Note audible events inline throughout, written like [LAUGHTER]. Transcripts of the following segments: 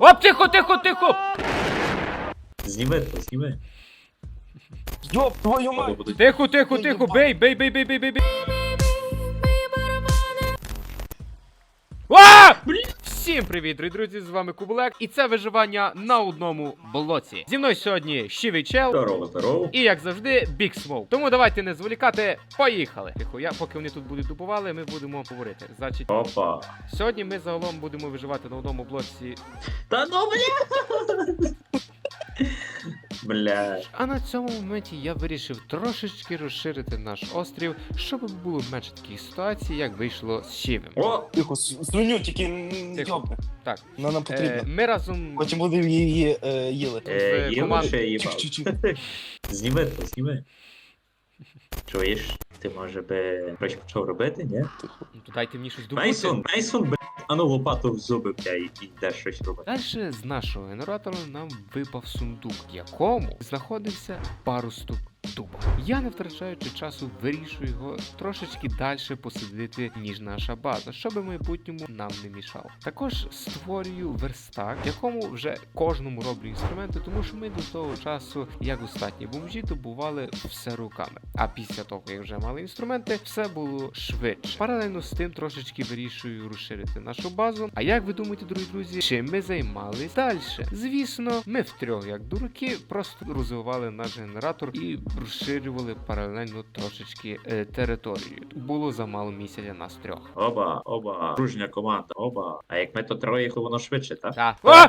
Оп, тихо, тихо, тихо! Зніми, то зніми. Йоп, твою мать! Тихо, тихо, тихо, бей, бей, бей, бей, бей, бей, бей. А! Всім привіт, дорогі друзі! З вами Кубулек, і це виживання на одному блоці. Зі мною сьогодні Щивий Чел Здорово, здорово. і, як завжди, Big Smoke. Тому давайте не зволікати, поїхали. Тихо, я поки вони тут будуть дубували, ми будемо говорити. Значить, Опа. сьогодні ми загалом будемо виживати на одному блоці. Та ну бля! Бля. А на цьому моменті я вирішив трошечки розширити наш острів, щоб було менше таких ситуацій, як вийшло з Щивим. О! Тихо, с- свиню тільки Тихо. йобне. Так. Вона нам Е, потрібна. ми разом Потім будемо її е, їли. Е, є команд- лише їбав. Чик-чик-чик. [LAUGHS] Зніми, то зніми. Чуєш? Ти може би щось почав робити, ні? Ну, то дайте мені щось думати. Мейсон, Мейсон, бля, а ну лопату в зуби, бля, і йде щось робити. Далі з нашого генератора нам випав сундук, в якому знаходився парусток дуба. Я, не втрачаючи часу, вирішую його трошечки далі посадити, ніж наша база, щоб майбутньому нам не мішав. Також створюю верстак, якому вже кожному роблю інструменти, тому що ми до того часу, як остатні бомжі, добували все руками. А після того, як вже мали інструменти, все було швидше. Паралельно з тим трошечки вирішую розширити нашу базу. А як ви думаєте, дорогі друзі, чим ми займались далі? Звісно, ми втрьох, як дураки, просто розвивали наш генератор і розширювали паралельно трошечки е, територію. Було замало місця для нас трьох. Оба, оба. Дружня команда, оба. А як ми то троє, то воно швидше, так? Так. А!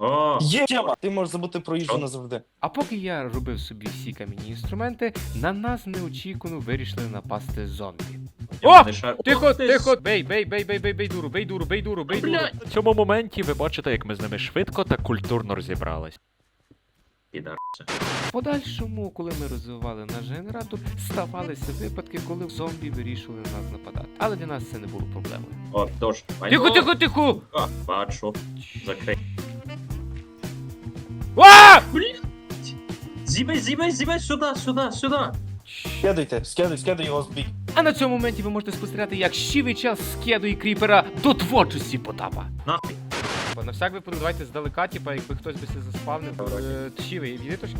О! Є тема! Ти можеш забути про їжу назавжди. А поки я робив собі всі кам'яні інструменти, на нас неочікувано вирішили напасти зомбі. О! шар- Тихо, тихо, бей, бей, бей, бей, бей, бей, дуру, бей дуру, бей дуру, бей дуру. В цьому моменті ви бачите, як ми з ними швидко та культурно розібрались. Підар. В подальшому, коли ми розвивали наш генератор, ставалися випадки, коли зомбі вирішували на нас нападати. Але для нас це не було проблемою. О, дощ. Тихо, тихо, тихо! А, бачу. Закрий. А! Зімей, зімей, зімей, сюди, сюди, сюди. Скидуйте, скидуй, скидуй його з бік. А на цьому моменті ви можете спостерігати, як щивий час скидує кріпера до творчості Потапа. Нахуй. Бо на всяк випадок давайте здалека, типа, якби хтось би се заспавнив. Е, Щивий, відійди трошки.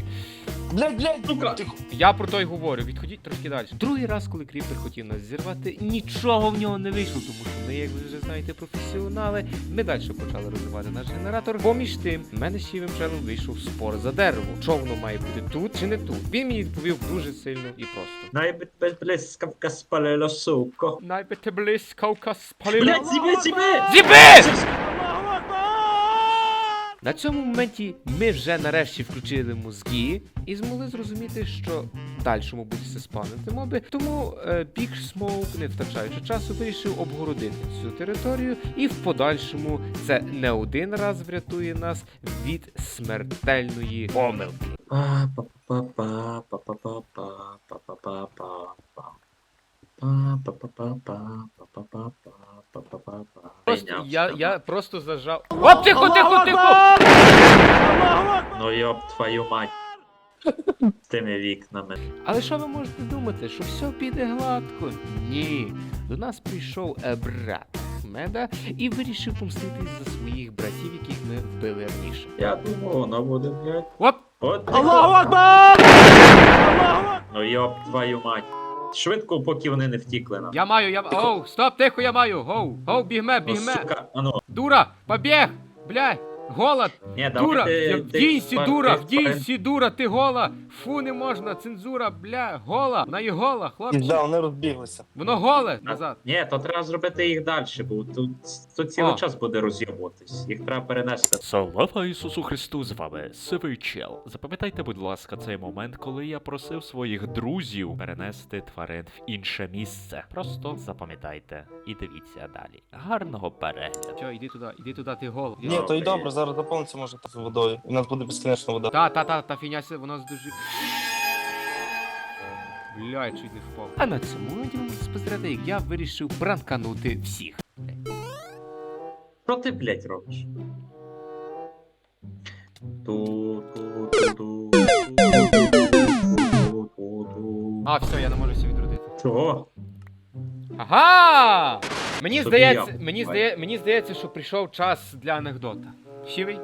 Блядь, блядь, Сука. Я про то й говорю, відходіть трошки далі. Другий раз, коли кріпер хотів нас зірвати, нічого в нього не вийшло, тому що ми, як ви вже знаєте, професіонали. Ми далі почали розвивати наш генератор. Поміж тим, в мене ще челом вийшов спор за дерево. Що воно має бути тут чи не тут? Він мені відповів дуже сильно і просто. Найбит без блискавка спалила, суко. Найбити блискавка спалила. Блять, зімей, зімей! Зіби! На цьому моменті ми вже нарешті включили мозги і змогли зрозуміти, що дальшому будуть спавнити моби. Тому е, Big Smoke, не втрачаючи часу, вирішив обгородити цю територію, і в подальшому це не один раз врятує нас від смертельної помилки. Па, Просто, я, я просто зажав. Оп, тихо, тихо, тихо! Ну йоп, твою мать. [LAUGHS] З тими вікнами. Але що ви можете думати, що все піде гладко? Ні. До нас прийшов е, брат Меда і вирішив помститись за своїх братів, яких ми вбили раніше. Я думав, воно буде, блядь. Оп! От. Аллаху Акбар! Ну йоп, твою мать. Швидко, поки вони не втікли нам. Я маю, я Оу, стоп, тихо, я маю! Гоу! Гоу, бігме, Ну, бігме! сука, а ну. Дура! Побіг! Блядь! Голод! Ні, Дура! давайте Я- тих Вдінься, пар- дура! тих дура! Ти гола! Фу, не можна! Цензура, бля! Гола! Вона є гола, хлопці! Да, вони розбіглися. Воно голе! Назад! Ні, то треба зробити їх далі, бо тут, тут цілий О. час буде роз'єбуватись. Їх треба перенести. Слава Ісусу Христу! З вами Сивий Чел. Запам'ятайте, будь ласка, цей момент, коли я просив своїх друзів перенести тварин в інше місце. Просто запам'ятайте і дивіться далі. Гарного перегляду. Все, іди туди, іди туди, ти гол. Ні, то й добре, зараз заповниться може з водою. І в нас буде безкінечна вода. Та, та, та, та фігня, ся- воно здужі. Бля, я чуть не впав. А на цьому моменті ви можете спостерігати, як я вирішив пранканути всіх. Що ти, блядь, робиш? Ту, ту, ту, ту, ту, ту, ту, ту. А, все, я не можу всі відродити. Чого? Ага! Мені здається, я. мені, Давай. здає, мені здається, що прийшов час для анекдота. Сівий?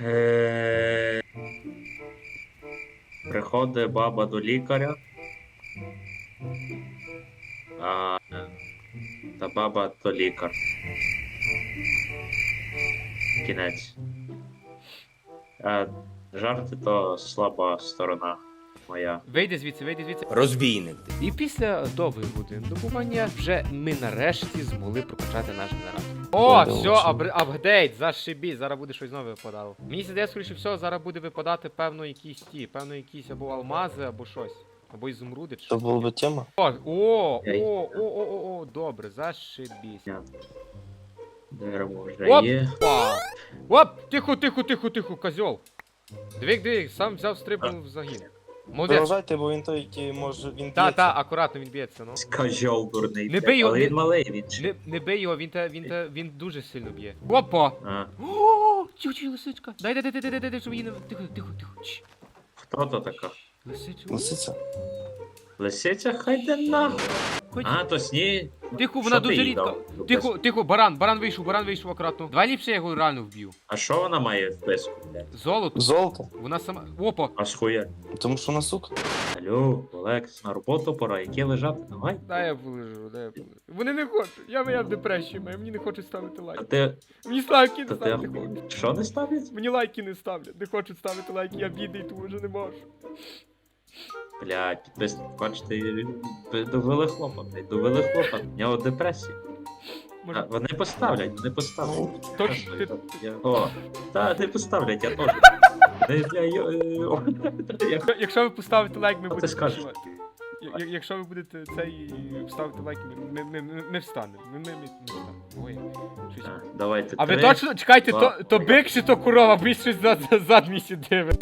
Е, Приходить баба до лікаря. А, е, та баба то лікар. Кінець. А, жарти то слаба сторона моя. Вийди звідси, вийди звідси. Розбійник. І після довгих годин добування вже ми нарешті змогли прокачати наш генератор. О, все, да, апгр- зашибі, зараз буде щось нове випадало. Мені здається, скоріше всього, зараз буде випадати певно якісь ті, певно якісь або алмази, або щось. Або ізумруди, чи Це була би тема. О, о, о, о, о, о, о, добре, зашибісь. Дерево вже Оп! є. Опа! Оп! Тихо, тихо, тихо, тихо, козьол. Двік, двік, сам взяв стрибнув в загін. Молодець. Продовжайте, бо він той, який може він Та, б'ється. та, акуратно він б'ється, ну. Кожол дурний. Не бий його, Але не- він малий, він. Не, не бий його, він те, він те, він дуже сильно б'є. Опа! А, О, тихо, тихо, лисичка. Дай, дай, дай, дай, дай, дай, дай, щоб її не... Тихо, тихо, тихо. Чш. хто то така? Лисичка. Лисиця. Лисиця хай де нахуй. Ходь. А, то сні. Тихо, вона Що ти дуже їй рідко. дав? Тихо, тихо, баран, баран вийшов, баран вийшов акуратно. Давай ліпше я його реально вб'ю. А що вона має в писку, блядь? Золото. Золото. Вона сама. Опа! А схуя? Тому що вона сука. Алло, Олекс, на роботу пора, яке лежати, давай. Дай я полежу, дай я полежу. Вони не хочуть. Я, я в депресії маю, мені не хочуть ставити А лайки. ти, Мені лайки не та ти, хочуть. що не ставить? Мені лайки не ставлять, не хочуть ставити лайки, я бідний, тому вже не можу. Блядь, підписник, бачите, ви довели хлопа, блядь, довели хлопа, в нього депресія. А, Може, вони поставлять, вони поставлять. точно ти. Я, о, та, не поставлять, я теж. Не, бля, йо, е, о, я- Якщо- Якщо ви поставите лайк, ми ти будемо скажеш? відчувати. Я- я- Якщо ви будете цей ставити лайк, ми, ми, ми, ми встанемо. Ми, ми, ми, ми встанемо. Ой, щось. А, Давайте А ви три. точно чекайте, два, то, то бик чи то корова, бо щось зад, зад мій сидиме.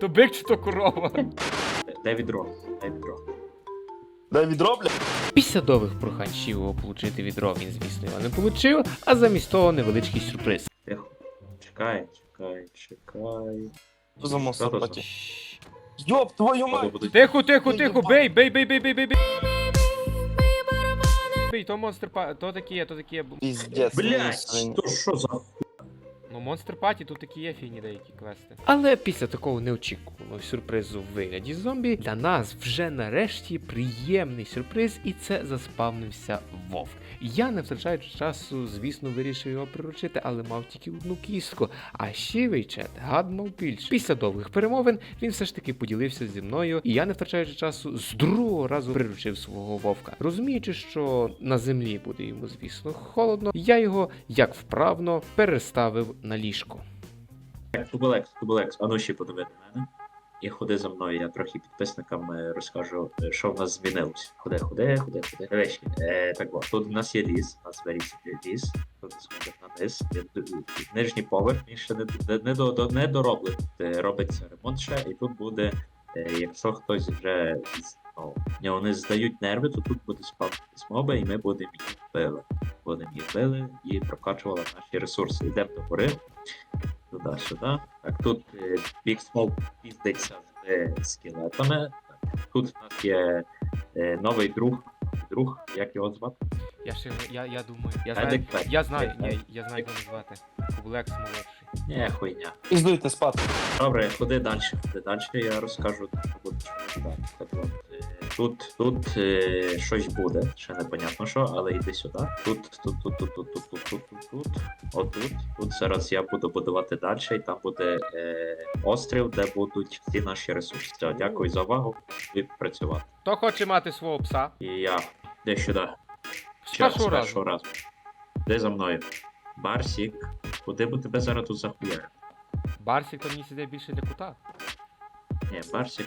То бик чи то корова. Де відро? Де відро? Дай відробля. Після довгих прохань Шівого отримати відро, він, звісно, його не отримав, а замість того невеличкий сюрприз. Тихо. Чекай, чекай, чекай. Що за? Йоп, твою мать! Тихо, тихо, тихо, бей, бей, бей, бей, бей, бей, бей. Бей, то монстр па... то такі є, то такі є. Піздець. Блять, то що за Монстр Паті тут такі є фігні деякі квести. Але після такого неочікуваного сюрпризу в вигляді зомбі для нас вже нарешті приємний сюрприз, і це заспавнився Вовк. Я, не втрачаючи часу, звісно, вирішив його приручити, але мав тільки одну кістку. А ще Вейчет гад мав більше. Після довгих перемовин він все ж таки поділився зі мною, і я, не втрачаючи часу, з другого разу приручив свого вовка. Розуміючи, що на землі буде йому, звісно, холодно, я його як вправно переставив на ліжко. Тубелекс, Тубелекс, а ну ще подиви на мене. І ходи за мною, я трохи підписникам е, розкажу, е, що в нас змінилось. Ходи, ходи, ходи, ходи. Речі, е, так от, тут у нас є ліс, у нас виріс ліс, тут сходить на низ, е, нижній поверх, він ще не, не, не, до, не дороблений. Робиться ремонт ще, і тут буде, е, якщо хтось вже ну, в нього не здають нерви, то тут буде спавнити моби, і ми будемо їх били. Будемо їх били і прокачували наші ресурси. Йдемо до гори. Туди-сюди. Так, тут е, Big Smoke піздиться з е, скелетами. Тут у нас є е, новий друг. Друг, як його звати? Я ще я, я думаю, я знаю- я знаю, ні, я знаю, як його назвати. Кублекс молодший. Ні, хуйня. Піздуйте спати. Добре, ходи далі, ходи далі, я розкажу, що буде. Так е, Тут, тут е, щось буде, ще непонятно що, але йди сюди. Тут, тут, тут, тут, тут, тут, тут, тут, тут, тут, отут. Тут зараз я буду будувати далі, і там буде е, острів, де будуть всі наші ресурси. Все, дякую за увагу. Відпрацювати. Хто хоче мати свого пса? І я де сюди. Ще першого з першого разу. разу. Де за мною? Барсік, куди б тебе зараз тут захуяр? Барсик то мені сидить більше для кута. Ні, Барсик,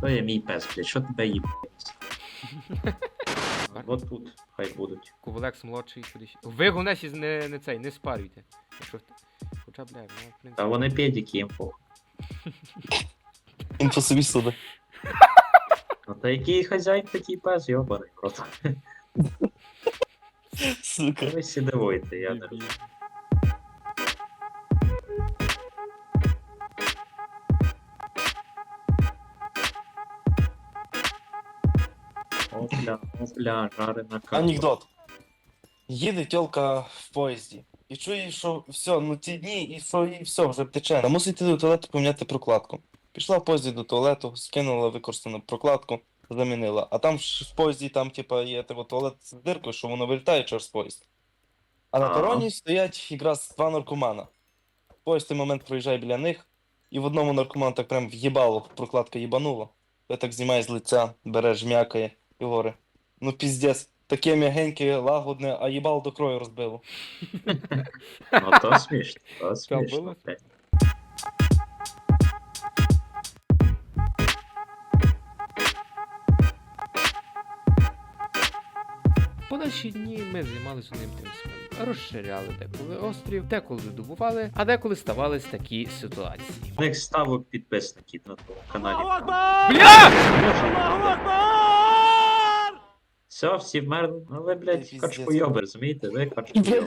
то є мій пес, блядь, що тебе їб? [LAUGHS] От тут хай будуть. Кублекс молодший куди ще. Ви гонесі не, не цей, не спарюйте. Якщо Хоча, бля, ну, в принципі. Та вони педики їм похуй. Він по собі суди. Ну та який хазяїн, такий пес, йобаний, просто. Сука. Ви всі дивуєте, я не розумію. Опля, опля, жарена картопля. Анекдот. Їде тьолка в поїзді. І чує, що все, ну ті дні, і що і все, вже тече. А мусить йти до туалету поміняти прокладку. Пішла в поїзді до туалету, скинула використану прокладку, замінила. А там ж в поїзді там, типа, є типу, туалет з диркою, що воно вилітає через поїзд. А на Ага. пероні стоять якраз два наркомана. Поїзд в той момент проїжджає біля них, і в одному наркоману так прям в'їбало, прокладка їбанула. Я так знімає з лиця, бере, жмякає і говорить. Ну піздець, таке м'ягеньке, лагодне, а їбало до крою розбило. Ну то смішно, то смішно. блядь. Подальші дні ми займалися одним тим самим. Розширяли деколи острів, деколи добували, а деколи ставались такі ситуації. У них ставок підписників на тому каналі. Бля! Все, всі вмерли. Ну ви, блядь, Пиздець. качкойоби, розумієте? Ви [LAUGHS] качкойоби.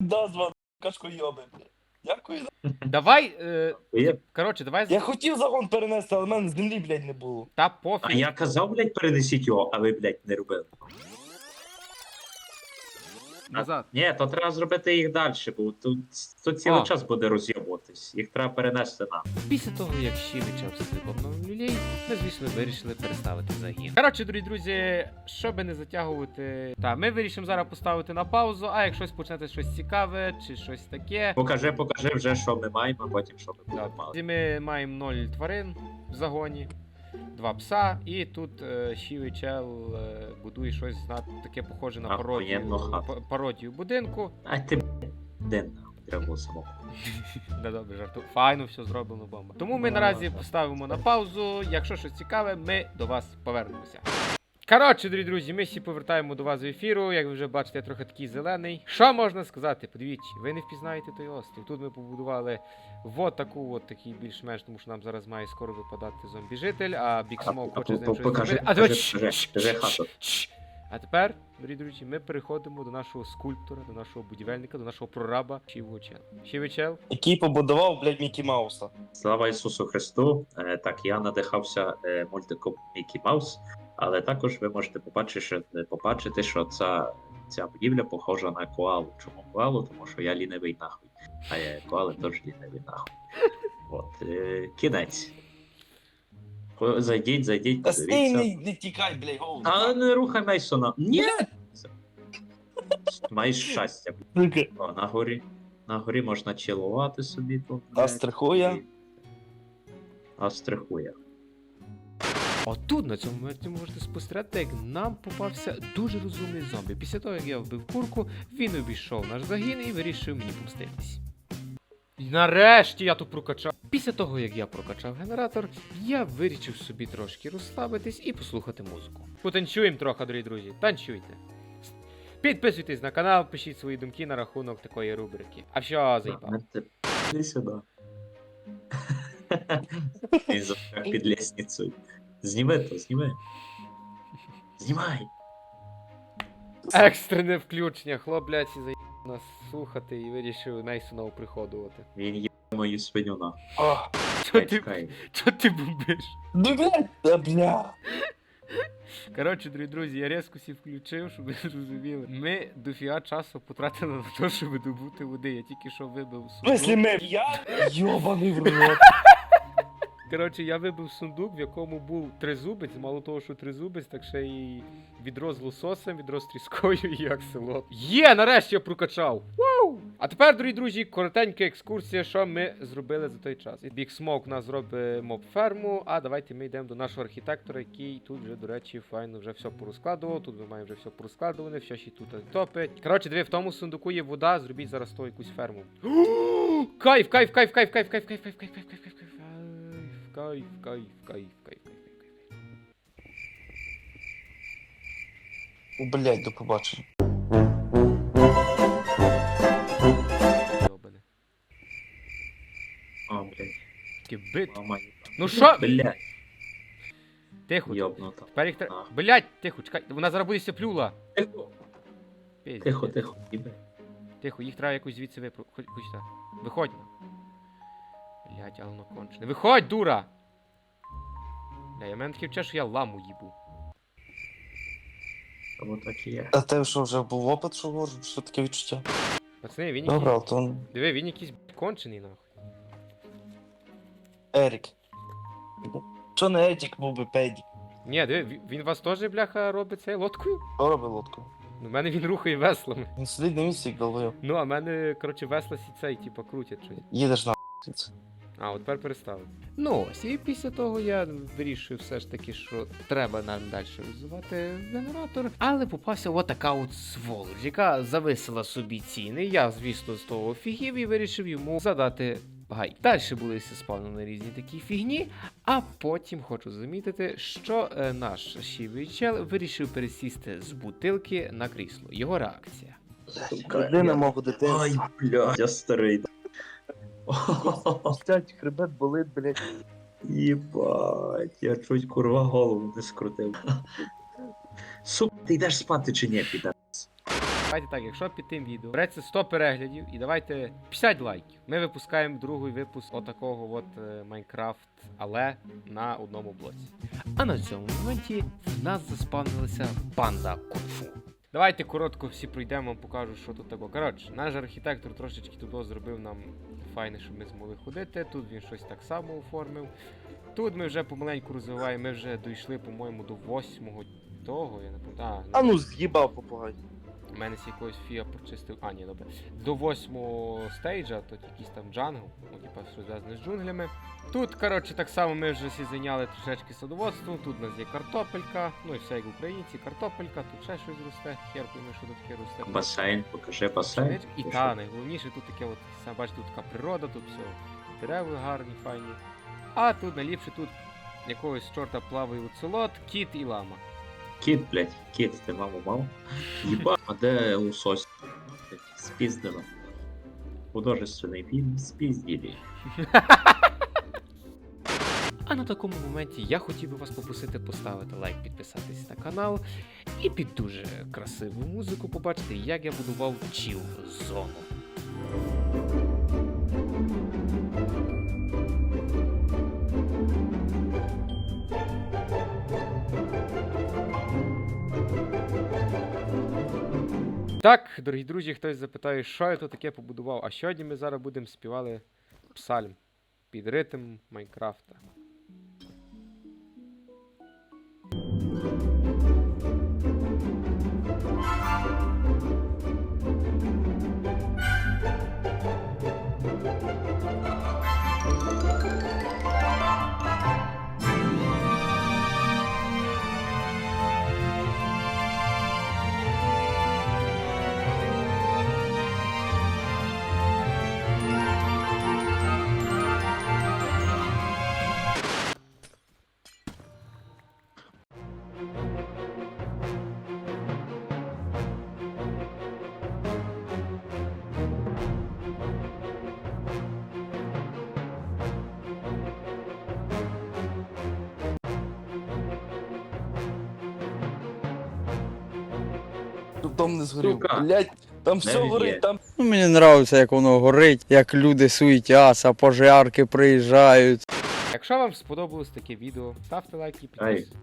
Назва кашкойоби, блядь. Дякую. Давай. Е, коротше, давай. Я хотів загон перенести, але в мене землі, блядь, не було. Та А пофіг. я казав, блядь, перенесіть його, а ви, блядь, не робили. Назад. Ні, то треба зробити їх далі, бо тут, тут цілий А. час буде роз'єбуватись. Їх треба перенести на. Після того, як Щівича обстрілив нових люлей, ми, звісно, вирішили переставити загін. Коротше, дорогі друзі, щоб не затягувати. Та, ми вирішимо зараз поставити на паузу, а якщо почнете щось цікаве чи щось таке. Покажи, покажи вже, що ми маємо, а потім що ми будемо мати. ми маємо 0 тварин в загоні, два пса, і тут е, щівий чел е, будує щось на таке похоже на пародію, пародію будинку. А ти, нахуй треба було самому. Да, добре, жарту. Файно, все зроблено бомба. Тому ми наразі поставимо на паузу. Якщо щось цікаве, ми до вас повернемося. Коротше, дорогі друзі, ми всі повертаємо до вас в ефіру. Як ви вже бачите, я трохи такий зелений. Що можна сказати? Подивіться, ви не впізнаєте той острів. Тут ми побудували вот таку, от такий більш-менш, тому що нам зараз має скоро випадати зомбі-житель, а А, хоче з ним щось зробити. А давай, покажи, шш, покажи хату. А тепер, дорогі друзі, ми переходимо до нашого скульптора, до нашого будівельника, до нашого прораба Чівучел. Чівучел, Який побудував, блядь, Мікі Мауса. Слава Ісусу Христу! Е, Так, я надихався е, мультиком Мікі Маус, але також ви можете побачити, що, е, побачити, що ця, ця будівля похожа на коалу. Чому коалу? Тому що я лінивий нахуй. А я коали теж лінивий нахуй. От, е, кінець. Зайдіть, зайдіть, Та стій, подивіться. не, не тікай, блядь, голову. А не рухай Мейсона. Ні! Маєш щастя. Сука. О, на горі. На горі можна чилувати собі тут. А страхує? А страхує. Отут на цьому моменті можете спостерігати, як нам попався дуже розумний зомбі. Після того, як я вбив курку, він обійшов наш загін і вирішив мені помститись. І Нарешті я тут прокачав. Після того, як я прокачав генератор, я вирішив собі трошки розслабитись і послухати музику. Потанцюємо трохи, дорогі друзі, танцюйте. Підписуйтесь на канал, пишіть свої думки на рахунок такої рубрики. А що заїбав? Іди сюди. [LAUGHS] Він під лестницею. Зніми то, зніми. Знімай. Екстрене включення, хлоп, блядь, і заїбав нас слухати і вирішив Мейсона оприходувати. Він є мою свиню Чо Чекай, ти, чекай. чо ти бубиш? ну, блядь, та бля. Коротше, дорогі друзі, я резко сі включив, щоб ви зрозуміли. Ми дофіга часу потратили на те, щоб добути води. Я тільки що вибив В смислі ми? Я? Йобаний в рот. Коротше, я вибив сундук, в якому був тризубець. Мало того, що тризубець, так ще й відро з лососем, відро з тріскою і акселот. Є, нарешті я прокачав! Вау! А тепер, дорогі друзі, коротенька екскурсія, що ми зробили за той час. Big Smoke у нас зробить моб-ферму, а давайте ми йдемо до нашого архітектора, який тут вже, до речі, файно вже все порозкладував. Тут ми маємо вже все порозкладуване, все ще тут топить. Коротше, диви, в тому сундуку є вода, зробіть зараз то якусь ферму. Кайф, кайф, кайф, кайф, кайф, кайф, кайф, кайф, кайф, кайф, кайф, кайф, кайф, кайф, кайф, кайф, кайф, блядь, до побачення. Мама. Ну що? Блядь, Тихо. йобнута. Тепер їх тре- Ах. Блядь, тихо, чекай. Вона зараз буде сяплюла. Тихо, Пиздець. тихо, тихо. Іди. Тихо, їх треба якось звідси випру. Хоч, хоч так. Виходь. Блядь, але воно кончене. Виходь, дура! Бля, я мене таке вче, що я ламу їбу. Тому так і є. А те, що вже був опит, що говорю, що таке відчуття? Пацани, він Добре, якийсь. але то Диви, він якийсь кончений нахуй. Ерік. Чо не Едік був би Педік? Ні, диви, він- вас теж, бляха, робить цей лодкою? Що робить лодку? Ну, в мене він рухає веслами. Він сидить на місці, як долбойоб. Ну, а в мене, коротше, весла сі цей, типа, крутять щось. Їдеш на звідси. А, от тепер перестали. Ну ось, і після того я вирішив все ж таки, що треба нам далі розвивати генератор. Але попався отака от сволоч, яка зависила собі ціни. Я, звісно, з того офігів і вирішив йому задати гай. Далі були спавнені різні такі фігні. А потім хочу замітити, що е, наш шівий чел вирішив пересісти з бутилки на крісло. Його реакція. Людина мого дитинства. Ай, бля, я старий. Стять, хребет болить, блядь. Єбать, я чуть курва голову не скрутив. Сука, ти йдеш спати чи ні, піде? Давайте так, якщо під тим відео береться 100 переглядів і давайте 50 лайків. Ми випускаємо другий випуск отакого от е, Майнкрафт, але на одному блоці. А на цьому моменті в нас заспавнилася банда кунг-фу. Давайте коротко всі пройдемо, покажу, що тут таке. Коротше, наш архітектор трошечки тут зробив нам файне, щоб ми змогли ходити. Тут він щось так само оформив. Тут ми вже помаленьку розвиваємо, ми вже дійшли, по-моєму, до восьмого того, я не пам'ятаю. А ну з'їбав попугай. У мене з якогось фіа прочистив. А, ні, добре. До восьмого стейджа, тут якийсь там джангл, ну, типа, що зв'язане з джунглями. Тут, коротше, так само ми вже всі зайняли трошечки садоводством. Тут у нас є картопелька, ну і все як українці, картопелька, тут ще щось росте, хер пойми, що тут таке росте. Басейн, покажи басейн. І та, найголовніше тут таке, от, сам бачите, тут така природа, тут все дерева гарні, файні. А тут найліпше тут якогось чорта плаває оцелот, кіт і лама. Кіт, блядь, кіт, ти маму мав? Єба, а де лосось? Спіздила. Художественний фільм спізділі. А на такому моменті я хотів би вас попросити поставити лайк, підписатись на канал і під дуже красиву музику побачити, як я будував чіл зону. Так, дорогі друзі, хтось запитає, що я тут таке побудував. А сьогодні ми зараз будемо співали псальм під ритм Майнкрафта. Дом не згорів. Сука. Блять, там все Не горить, є. там Ну, мені подобається, як воно горить, як люди суетяться, пожарки приїжджають. Якщо вам сподобалось таке відео, ставте лайки і Ай. підписуйтесь.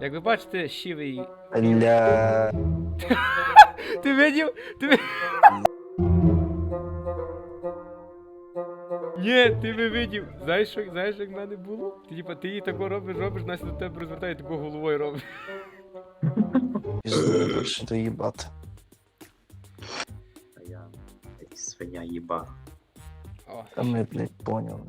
Як ви бачите, щивий. Бля. [LAUGHS] Ти видів? Ти ви... Ні, ти би видів. Знаєш, що, знаєш, як в мене було? Ти типа, ти її тако робиш, робиш, Настя до тебе розвертає, тако головою робиш. Пізду, що то їбати. А я свиня їба. О. Та ми, блядь, поняли.